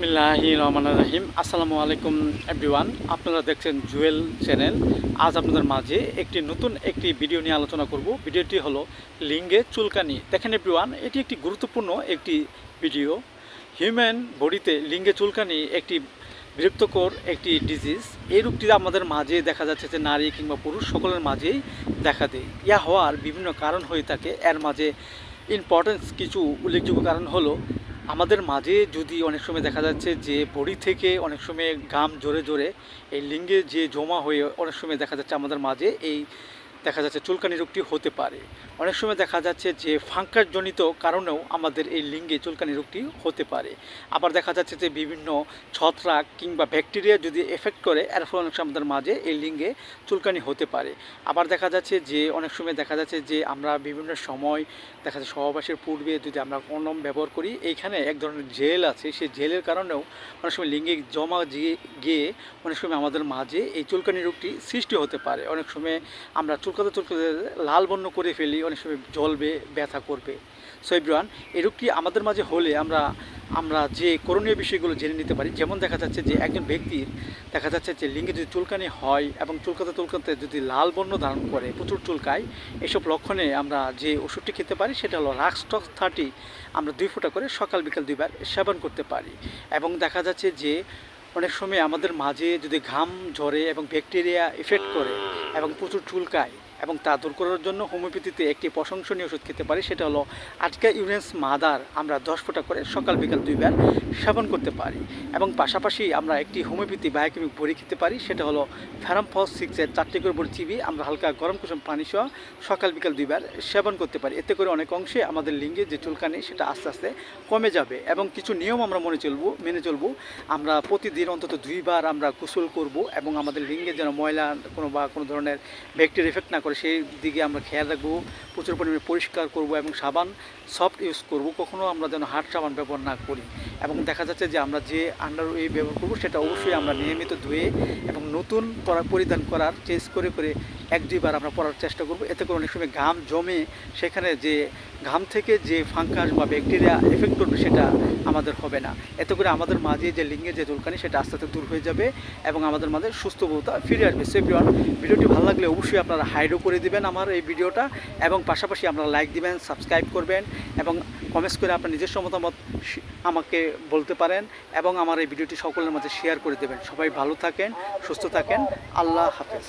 বিসমিল্লাহি রহমান রাহিম। আসসালামু আলাইকুম, এভরিওয়ান। আপনারা দেখছেন জুয়েল চ্যানেল। আজ আপনাদের মাঝে একটি নতুন একটি ভিডিও নিয়ে আলোচনা করব। ভিডিওটি হলো লিঙ্গে চুলকানি। দেখেন, এভরিওয়ান, এটি একটি গুরুত্বপূর্ণ একটি ভিডিও। হিউম্যান বডিতে লিঙ্গে চুলকানি একটি বিরক্তকর একটি ডিজিজ এই রোগটি আমাদের মাঝে দেখা যাচ্ছে যে নারী কিংবা পুরুষ সকলের মাঝেই দেখা দেয়। ইয়া হওয়ার বিভিন্ন কারণ হয়ে থাকে। এর মাঝে ইম্পর্টেন্স কিছু উল্লেখযোগ্য কারণ হলো আমাদের মাঝে যদি অনেক সময় দেখা যাচ্ছে যে বডি থেকে অনেক সময় গাম জোরে জোরে এই লিঙ্গে যে জমা হয়ে অনেক সময় দেখা যাচ্ছে আমাদের মাঝে এই দেখা যাচ্ছে চুলকানি রোগটি হতে পারে। অনেক সময় দেখা যাচ্ছে যে ফাঙ্কাসজনিত কারণেও আমাদের এই লিঙ্গে চুলকানি রোগটি হতে পারে। আবার দেখা যাচ্ছে যে বিভিন্ন ছত্রাক কিংবা ব্যাকটেরিয়া যদি এফেক্ট করে, এর ফলে অনেক সময় আমাদের মাঝে এই লিঙ্গে চুলকানি হতে পারে। আবার দেখা যাচ্ছে যে অনেক সময় দেখা যাচ্ছে যে আমরা বিভিন্ন সময় দেখা যাচ্ছে সহবাসের পূর্বে যদি আমরা কন্ডম ব্যবহার করি, এইখানে এক ধরনের জেল আছে। সেই জেলের কারণেও অনেক সময় লিঙ্গে জমা গিয়ে অনেক সময় আমাদের মাঝে এই চুলকানি রোগটি সৃষ্টি হতে পারে। অনেক সময় আমরা চুলকাতে চুলকাতে লাল বর্ণ করে ফেলি, অনেক সময় জ্বলবে, ব্যথা করবে। সো এভরিওয়ান এই রোগটি আমাদের মাঝে হলে আমরা আমরা যে করণীয় বিষয়গুলো জেনে নিতে পারি, যেমন দেখা যাচ্ছে যে একজন ব্যক্তির দেখা যাচ্ছে যে লিঙ্গে যদি চুলকানি হয় এবং চুলকাতে চুলকাতে যদি লাল বর্ণ ধারণ করে, প্রচুর চুলকায়, এসব লক্ষণে আমরা যে ওষুধটি খেতে পারি, সেটা হলো রাক্সটক থার্টি আমরা দুই ফোঁটা করে সকাল, বিকাল দুইবার সেবন করতে পারি। এবং দেখা যাচ্ছে যে অনেক সময় আমাদের মাঝে যদি ঘাম ঝরে এবং ব্যাকটেরিয়া এফেক্ট করে এবং প্রচুর চুলকায় এবং তা দূর করার জন্য হোমিওপ্যাথিতে একটি প্রশংসনীয় ওষুধ খেতে পারি, সেটা হলো আটকা ইউরেন্স মাদার। আমরা দশ ফোঁটা করে সকাল বিকাল দুইবার সেবন করতে পারি এবং পাশাপাশি আমরা একটি হোমিওপ্যাথি বায়োকেমিক বড়ি খেতে পারি, সেটা হলো ফ্যারামফস সিক্সের চারটি করে বড়ি চিবি। আমরা হালকা গরম কুসুম পানি সহ সকাল বিকাল দুইবার সেবন করতে পারি। এতে করে অনেক অংশে আমাদের লিঙ্গে যে চুলকানি, সেটা আস্তে আস্তে কমে যাবে এবং কিছু নিয়ম আমরা মনে চলবো, মেনে চলবো। আমরা প্রতিদিন অন্তত দুইবার আমরা গোসল করব এবং আমাদের লিঙ্গে যেন ময়লা কোনো বা কোনো ধরনের ব্যাকটেরিয়া এফেক্ট না করে সেই দিকে আমরা খেয়াল রাখব, প্রচুর পরিমাণে পরিষ্কার করব এবং সাবান সফট ইউজ করব কখনও আমরা যেন হার্ড সাবান ব্যবহার না করি। এবং দেখা যাচ্ছে যে আমরা যে আন্ডার ওয়ে ব্যবহার করব সেটা অবশ্যই আমরা নিয়মিত ধুয়ে এবং নতুন পরা পরিধান করার চেঞ্জ করে করে এক দুইবার আমরা পরার চেষ্টা করব। এতে করে অনেক সময় ঘাম জমে সেখানে যে ঘাম থেকে যে ফাঙ্কাস বা ব্যাকটেরিয়া এফেক্ট করবে সেটা আমাদের হবে না। এতে করে আমাদের মাঝে যে লিঙ্গের যে চুলকানি সেটা আস্তে আস্তে দূর হয়ে যাবে এবং আমাদের মাঝে সুস্থবোধতা ফিরে আসবে। সো ভিডিওটি ভালো লাগলে অবশ্যই আপনারা হাইডও করে দিবেন আমার এই ভিডিওটা এবং পাশাপাশি আপনারা লাইক দিবেন সাবস্ক্রাইব করবেন এবং কমেন্টস করে আপনার নিজস্ব মতামত আমাকে বলতে পারেন এবং আমার এই ভিডিওটি সকলের মাঝে শেয়ার করে দেবেন। সবাই ভালো থাকেন, সুস্থ থাকেন। আল্লাহ হাফেজ।